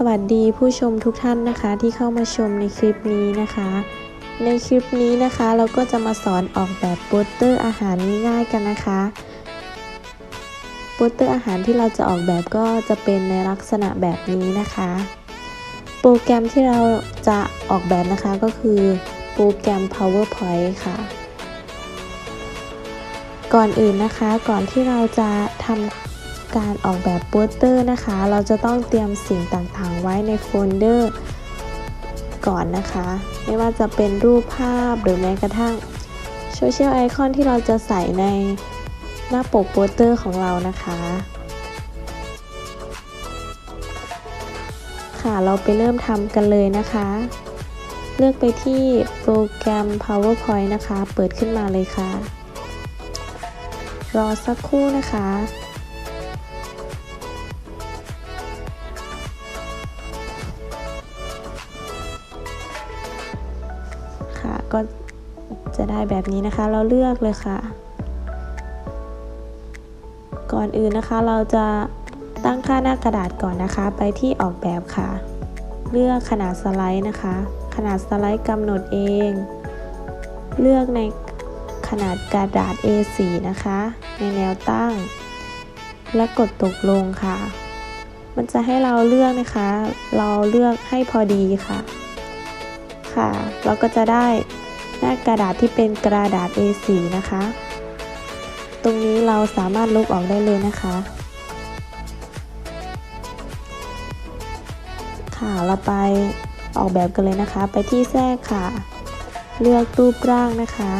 สวัสดีผู้ชมทุกท่านนะคะที่เข้ามาชมในคลิปนี้นะคะ ในคลิปนี้นะคะเราก็จะมาสอนออกแบบโปสเตอร์อาหารง่ายๆกันนะคะโปสเตอร์อาหารที่เราจะออกแบบก็จะเป็นในลักษณะแบบนี้นะคะ โปรแกรมที่เราจะออกแบบนะคะก็คือโปรแกรม PowerPoint ค่ะก่อนอื่นนะคะก่อนที่เราจะทำ การออกแบบโปสเตอร์นะคะ เราจะต้องเตรียมสิ่งต่างๆ ไว้ในโฟลเดอร์ก่อนนะคะ ไม่ว่าจะเป็นรูปภาพหรือแม้กระทั่งโซเชียลไอคอนที่เราจะใส่ในหน้าปกโปสเตอร์ของเรานะคะ ค่ะเราไปเริ่มทำกันเลยนะคะ เลือกไปที่โปรแกรม PowerPoint นะคะ เปิดขึ้นมาเลยค่ะ รอสักครู่นะคะ ค่ะ ก็จะได้แบบนี้นะคะ เราเลือกเลยค่ะ ก่อนอื่นนะคะเราจะตั้งค่าหน้ากระดาษก่อนนะคะ ไปที่ออกแบบค่ะ เลือกขนาดสไลด์นะคะ ขนาดสไลด์กำหนดเอง เลือกในขนาดกระดาษ A4 นะคะ ในแนวตั้ง และกดตกลงค่ะ มันจะให้เราเลือกนะคะ เราเลือกให้พอดีค่ะ ค่ะ เราก็จะได้หน้ากระดาษที่เป็นกระดาษ A4 นะคะ ตรงนี้เราสามารถลบออกได้เลยนะคะ ค่ะเราไปออกแบบกันเลยนะคะ ไปที่แทรกค่ะ เลือกรูปร่างนะคะ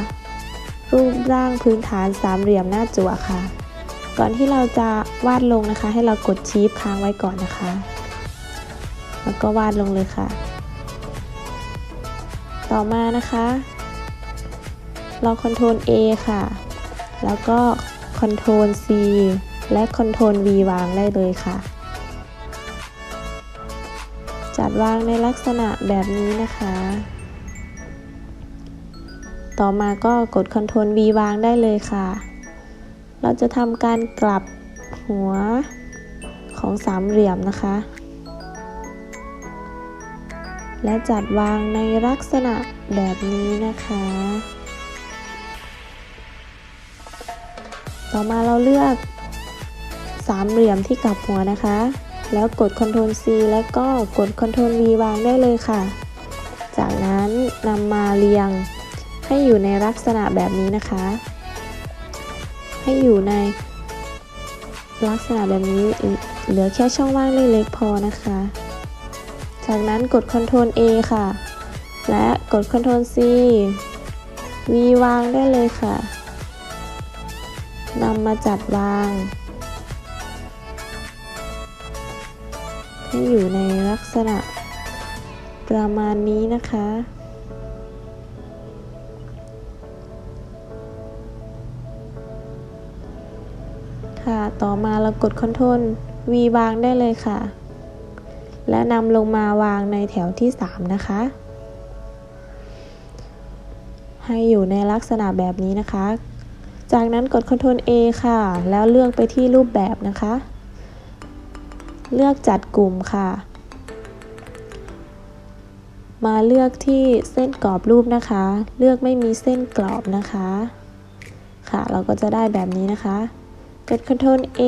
รูปร่างพื้นฐานสามเหลี่ยมหน้าจั่วค่ะ ก่อนที่เราจะวาดลงนะคะ ให้เรากดชีฟค้างไว้ก่อนนะคะ แล้วก็วาดลงเลยค่ะ ต่อมานะคะ เราคอนโทรล A ค่ะ แล้วก็คอนโทรล C และคอนโทรล V วางได้เลยค่ะ จัดวางในลักษณะแบบนี้นะคะ ต่อมาก็กด Ctrl V วางได้เลยค่ะ เราจะทำการกลับหัวของสามเหลี่ยมนะคะ และจัดวางในลักษณะแบบนี้นะคะ ต่อมาเราเลือกสามเหลี่ยมที่กลับหัวนะคะ แล้วกด Ctrl C แล้วก็กด Ctrl V วางได้เลยค่ะ จากนั้นนำมาเรียงให้อยู่ในลักษณะแบบนี้นะคะ ให้อยู่ในลักษณะแบบนี้เหลือแค่ช่องว่างเล็กๆพอนะคะ จากนั้นกด Ctrl A ค่ะ และกด Ctrl C V วางได้เลยค่ะนำมาจัดวางให้อยู่ในลักษณะประมาณนี้นะคะ ค่ะ ต่อมาเรากด Ctrl V วางได้เลยค่ะ และนำลงมาวางในแถวที่ 3 นะคะ ให้อยู่ในลักษณะแบบนี้นะคะ จากนั้นกด Ctrl A ค่ะ แล้วเลือกไปที่รูปแบบนะคะ เลือกจัดกลุ่มค่ะ มาเลือกที่เส้นกรอบรูปนะคะ เลือกไม่มีเส้นกรอบนะคะ ค่ะ เราก็จะได้แบบนี้นะคะ กด Ctrl A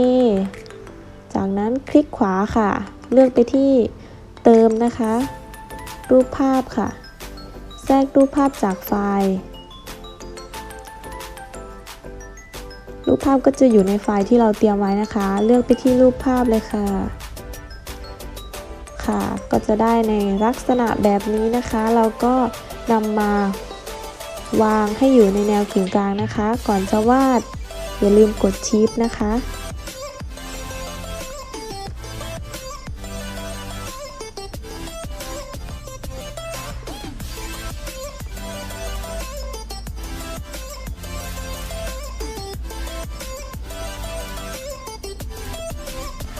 จากนั้นคลิกขวาค่ะ เลือกไปที่เติมนะคะ รูปภาพค่ะ แทรกรูปภาพจากไฟล์ รูปภาพก็จะอยู่ในไฟล์ที่เราเตรียมไว้นะคะ เลือกไปที่รูปภาพเลยค่ะ ค่ะ ก็จะได้ในลักษณะแบบนี้นะคะ เราก็นำมาวางให้อยู่ในแนวกึ่งกลางนะคะ ก่อนจะวาดอย่าลืมกดชีฟนะคะ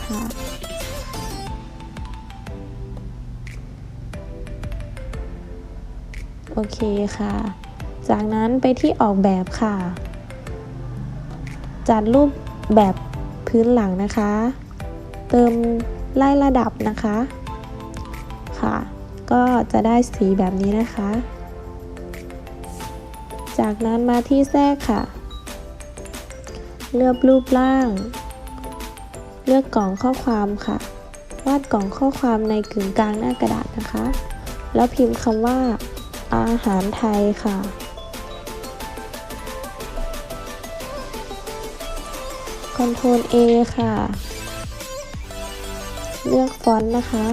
ค่ะโอเคค่ะ จากนั้นไปที่ออกแบบค่ะ จัดรูปแบบพื้นหลังนะคะ เติมไล่ระดับนะคะค่ะ ก็จะได้สีแบบนี้นะคะ จากนั้นมาที่แทรกค่ะ เลือกรูปร่าง เลือกกล่องข้อความค่ะ วาดกล่องข้อความในกึ่งกลางหน้ากระดาษนะคะ แล้วพิมพ์คำว่า อาหารไทยค่ะคอนโทรล A ค่ะ เลือกฟอนต์นะคะ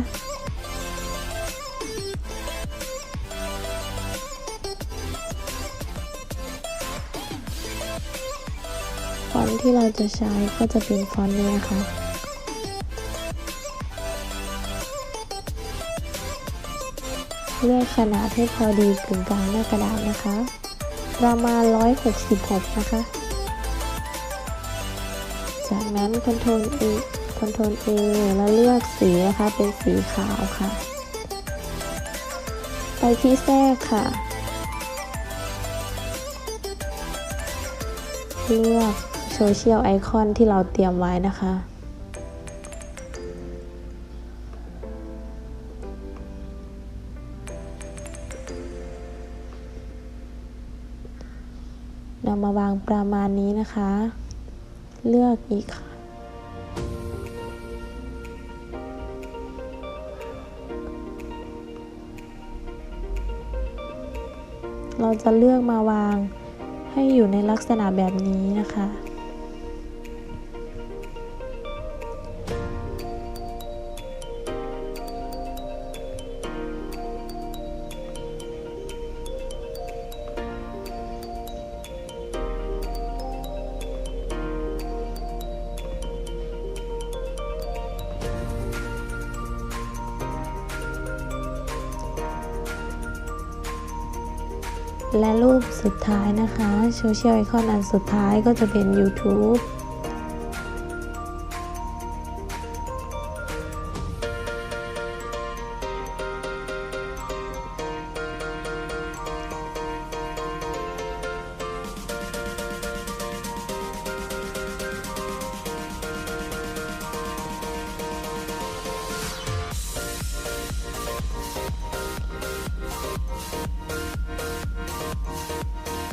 ฟอนต์ที่เราจะใช้ก็จะเป็นฟอนต์นี้นะคะ เลือกขนาดให้พอดีกึ่งกลางหน้ากระดาษนะคะ ประมาณ 166 นะคะ จากนั้น Ctrl A Ctrl A แล้วเลือกสีนะคะ เป็นสีขาวค่ะ ไปที่แทรกค่ะ เลือกโซเชียลไอคอนที่เราเตรียมไว้นะคะ นำมาวางประมาณนี้นะคะ เลือกอีกเราจะเลือกมาวางให้อยู่ในลักษณะแบบนี้นะคะ สุดท้ายนะคะโซเชียลไอคอนอันสุดท้ายก็จะเป็น YouTube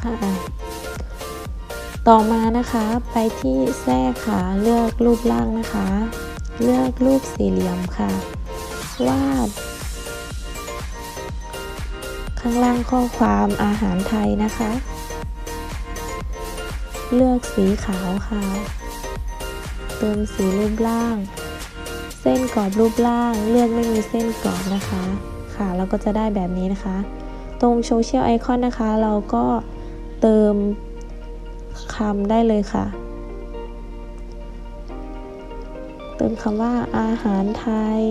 ค่ะ ต่อมานะคะไปที่แทรกค่ะเลือกรูปร่างนะคะ เลือกรูปสี่เหลี่ยมค่ะ วาด ข้างล่างข้อความอาหารไทยนะคะ เลือกสีขาวค่ะ เติมสีรูปร่าง เส้นกรอบรูปร่าง เลือกไม่มีเส้นกรอบนะคะ ค่ะแล้วก็จะได้แบบนี้นะคะตรงโซเชียลไอคอนนะคะ เราก็ เติมคำได้เลยค่ะ เติมคำว่าอาหารไทย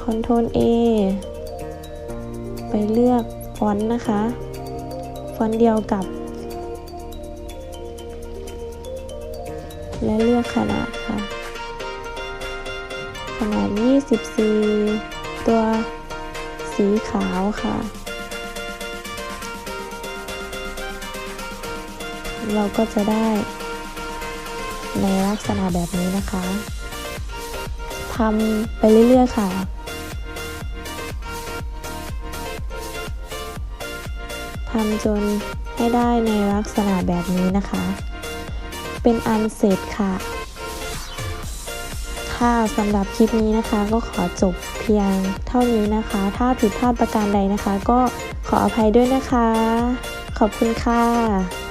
คอนโทรล A ไปเลือกฟอนต์นะคะ ฟอนต์เดียวกับ และเลือกขนาดค่ะ 24 ตัวสีขาวค่ะ เราก็จะได้ ในลักษณะแบบนี้นะคะทำไปเรื่อยๆค่ะทำจนให้ได้ในลักษณะแบบนี้นะคะ เป็นอันเสร็จค่ะ ค่ะสำหรับคลิปนี้นะคะ ก็ขอจบเพียงเท่านี้นะคะ ถ้าผิดพลาดประการใดนะคะ ก็ขออภัยด้วยนะคะ ขอบคุณค่ะ